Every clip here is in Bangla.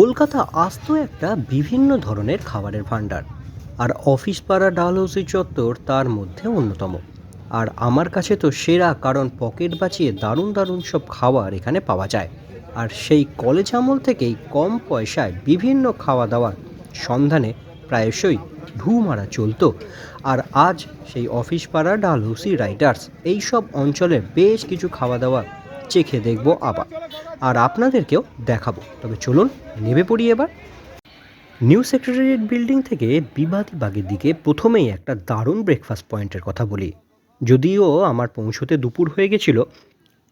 কলকাতা আস্ত একটা বিভিন্ন ধরনের খাবারের ভাণ্ডার। আর অফিস পাড়া ডালহৌসি চত্বর তার মধ্যে অন্যতম। আর আমার কাছে তো সেরা, কারণ পকেট বাঁচিয়ে দারুণ দারুণ সব খাবার এখানে পাওয়া যায়। আর সেই কলেজ আমল থেকেই কম পয়সায় বিভিন্ন খাওয়া দাওয়ার সন্ধানে প্রায়শই ঢু মারা চলতো। আর আজ সেই অফিস পাড়া ডালহৌসি রাইডার্স এই সব অঞ্চলের বেশ কিছু খাওয়া দাওয়া চেখে দেখব আবার। আর আপনাদেরকেও দেখাবো। তবে চলুন, নেমে পড়ি এবার। নিউ সেক্রেটারিয়েট বিল্ডিং থেকে বিবাদী বাগের দিকে প্রথমেই একটা দারুণ ব্রেকফাস্ট পয়েন্টের কথা বলি। যদিও আমার পৌঁছতে দুপুর হয়ে গেছিল,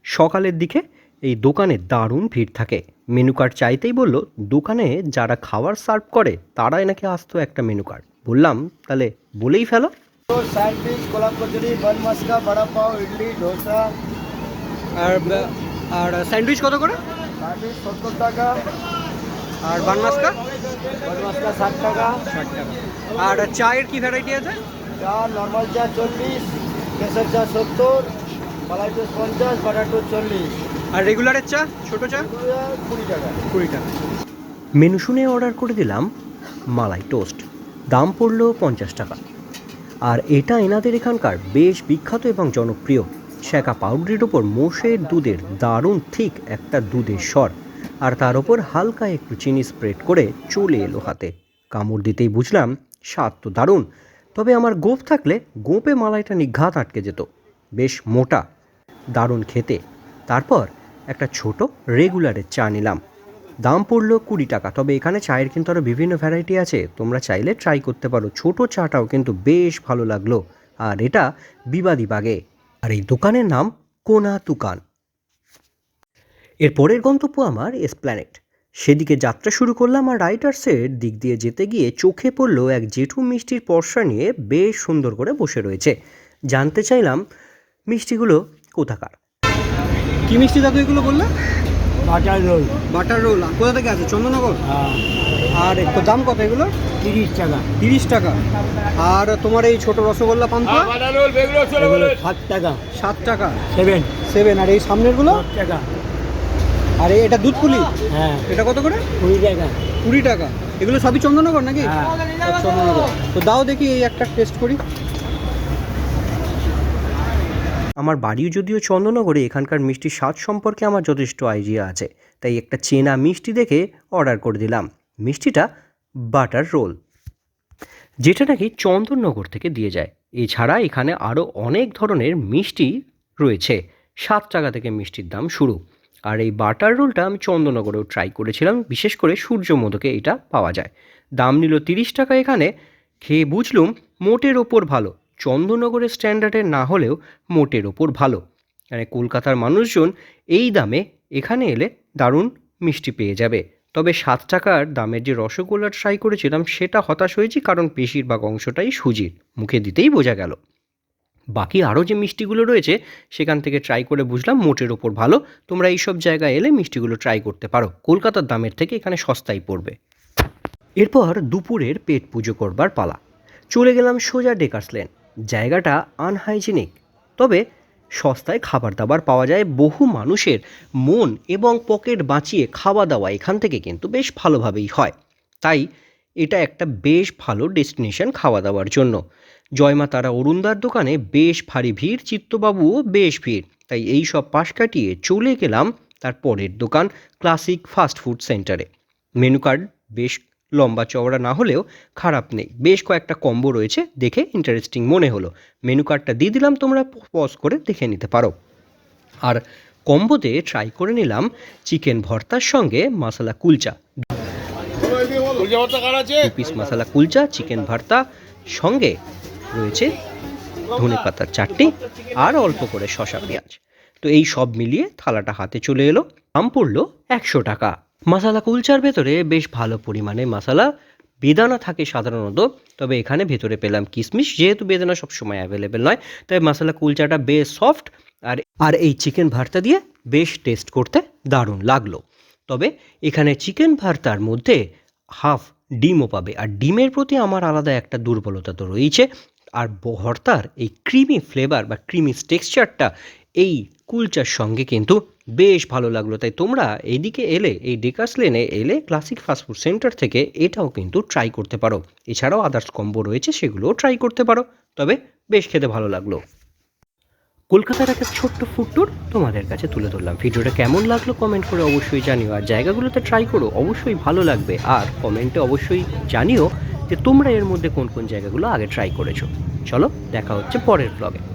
সকালের দিকে এই দোকানে দারুণ ভিড় থাকে। মেনু কার্ড চাইতেই বলল, দোকানে যারা খাবার সার্ভ করে, তারাই নাকি আসতো একটা মেনু কার্ড। বললাম, তাহলে বলেই ফেলো। কচুরি বন বড়া পাও, ইডলি, ধোসা আর আর স্যান্ডউইচ কত করে? সত্তর টাকা। আর বান মাছটা ষাট টাকা। ষাট টাকা। আর চায়ের কি ভ্যারাইটি আছে? চা নর্মাল চা চল্লিশ কেশর চা সত্তর মালাই টোস পঞ্চাশ বাটাটো চল্লিশ। আর রেগুলারের চা ছোটো চা? কুড়ি টাকা। কুড়ি টাকা। মেনু শুনে অর্ডার করে দিলাম মালাই টোস্ট দাম পড়ল পঞ্চাশ টাকা। আর এটা এনাদের এখানকার বেশ বিখ্যাত এবং জনপ্রিয় শেখা পাউডারের ওপর মোষের দুধের দারুণ ঠিক একটা দুধের স্বর, আর তার ওপর হালকা একটু চিনি স্প্রেড করে চলে এলো হাতে। কামড় দিতেই বুঝলাম স্বাদ তো দারুণ, তবে আমার গোপ থাকলে গোপে মালাইটা নিঘাত আটকে যেত। বেশ মোটা, দারুণ খেতে। তারপর একটা ছোট রেগুলারের চা নিলাম। দাম পড়ল কুড়ি টাকা, তবে এখানে চায়ের কিন্তু আরও বিভিন্ন ভ্যারাইটি আছে। তোমরা চাইলে ট্রাই করতে পারো। ছোট চাটাও কিন্তু বেশ ভালো লাগল, আর এটা বিবাদী বাগে। আর এই দোকানের নাম কোনা তুকান। এর পরের গন্তব্য আমার এসপ্ল্যানেট। সেদিকে যাত্রা শুরু করলাম আর রাইটার্সের দিক দিয়ে যেতে গিয়ে চোখে পড়ল এক জেঠু মিষ্টির পর্সা নিয়ে বেশ সুন্দর করে বসে রয়েছে। জানতে চাইলাম মিষ্টিগুলো কোথাকার? কি মিষ্টি দাদু এগুলো বললে? Butter roll. Butter roll. কোথা থেকে আছে চন্দননগর? হ্যাঁ। আর একটু দাম কত এগুলো? তিরিশ টাকা। তিরিশ টাকা। আর তোমার এই ছোট রসগোল্লা পান্তুয়া? সাত টাকা। সাত টাকা। সেভেন। সেভেন। আর এই সামনেরগুলো? টাকা। আর এই- এটা দুধ পুলি? হ্যাঁ। এটা কত করে? কুড়ি টাকা। কুড়ি টাকা। এগুলো সবই চন্দননগর নাকি? হ্যাঁ। চন্দননগর তো দাও দেখি এই একটা টেস্ট করি। আমার বাড়িও যদিও চন্দননগরে এখানকার মিষ্টির স্বাদ সম্পর্কে আমার যথেষ্ট আইডিয়া আছে। তাই একটা চেনা মিষ্টি দেখে অর্ডার করে দিলাম। মিষ্টিটা বাটার রোল। যেটা নাকি চন্দননগর থেকে দিয়ে যায়। এছাড়া এখানে আরও অনেক ধরনের মিষ্টি রয়েছে। সাত টাকা থেকে মিষ্টির দাম শুরু। আর এই বাটার রোলটা আমি চন্দননগরেও ট্রাই করেছিলাম। বিশেষ করে সূর্যমধুকে এটা পাওয়া যায়। দাম নিল তিরিশ টাকা এখানে। খেয়ে বুঝলুম মোটের ওপর ভালো। চন্দননগরের স্ট্যান্ডার্ডের না হলেও মোটের ওপর ভালো। মানে কলকাতার মানুষজন এই দামে এখানে এলে দারুণ মিষ্টি পেয়ে যাবে। তবে সাত টাকার দামের যে রসগোল্লা ট্রাই করেছিলাম, সেটা হতাশ হয়েছি কারণ বেশিরভাগ অংশটাই সুজির। মুখে দিতেই বোঝা গেল। বাকি আরও যে মিষ্টিগুলো রয়েছে, সেখান থেকে ট্রাই করে বুঝলাম মোটের ওপর ভালো। তোমরা এইসব জায়গায় এলে মিষ্টিগুলো ট্রাই করতে পারো। কলকাতার দামের থেকে এখানে সস্তায় পড়বে। এরপর দুপুরের পেট পুজো করবার পালা। চলে গেলাম সোজা ডেকার্স লেন। জায়গাটা আনহাইজিনিক। তবে সস্তায় খাবার দাবার পাওয়া যায়। বহু মানুষের মন এবং পকেট বাঁচিয়ে খাওয়া দাওয়া এখান থেকে কিন্তু বেশ ভালোভাবেই হয়। তাই এটা একটা বেশ ভালো ডেস্টিনেশন খাওয়া দাওয়ার জন্য জয়মা তারা অরুণদার দোকানে বেশ ভারী ভিড়, চিত্তবাবুও বেশ ভিড়। তাই এই সব পাশ কাটিয়ে চলে গেলাম তার পরের দোকান ক্লাসিক ফাস্ট ফুড সেন্টারে। মেনু কার্ড বেশ লম্বা চওড়া না হলেও খারাপ নেই। বেশ কয়েকটা কম্বো রয়েছে, দেখে ইন্টারেস্টিং মনে হলো। মেনু কার্ডটা দিয়ে দিলাম, তোমরা পজ করে দেখে নিতে পারো। আর কম্বোতে ট্রাই করে নিলাম চিকেন ভর্তার সঙ্গে মশলা কুলচা পিস মশলা কুলচা চিকেন ভর্তা সঙ্গে রয়েছে ধনে পাতার চাটনি আর অল্প করে শশা পেঁয়াজ। তো এই সব মিলিয়ে থালাটা হাতে চলে এলো, দাম পড়ল একশো টাকা। মশালা কুলচার ভেতরে বেশ ভালো পরিমাণে মশালা বেদানা থাকে সাধারণত, তবে এখানে ভেতরে পেলাম কিশমিশ যেহেতু বেদানা সবসময় অ্যাভেলেবেল নয়, তাই মশালা কুলচাটা বেশ সফট আর আর এই চিকেন ভর্তা দিয়ে বেশ টেস্ট করতে দারুণ লাগল। তবে এখানে চিকেন ভর্তার মধ্যে হাফ ডিমও পাবে, আর ডিমের প্রতি আমার আলাদা একটা দুর্বলতা তো রয়েছে, আর ভর্তার এই ক্রিমি ফ্লেভার বা ক্রিমি টেক্সচারটা এই কুলচার সঙ্গে কিন্তু বেশ ভালো লাগল। তাই তোমরা এইদিকে এলে, এই ডেকার্স লেনে এলে ক্লাসিক ফাস্টফুড সেন্টার থেকে এটাও কিন্তু ট্রাই করতে পারো। এছাড়াও আদার্স কম্বো রয়েছে, সেগুলোও ট্রাই করতে পারো। তবে বেশ খেতে ভালো লাগল। কলকাতার একটা ছোট্ট ফুড ট্যুর তোমাদের কাছে তুলে ধরলাম। ভিডিওটা কেমন লাগল কমেন্ট করে অবশ্যই জানিও। আর জায়গাগুলোতে ট্রাই করো, অবশ্যই ভালো লাগবে। আর কমেন্টে অবশ্যই জানিও যে তোমরা এর মধ্যে কোন কোন জায়গাগুলো আগে ট্রাই করেছ। চলো, দেখা হচ্ছে পরের ব্লগে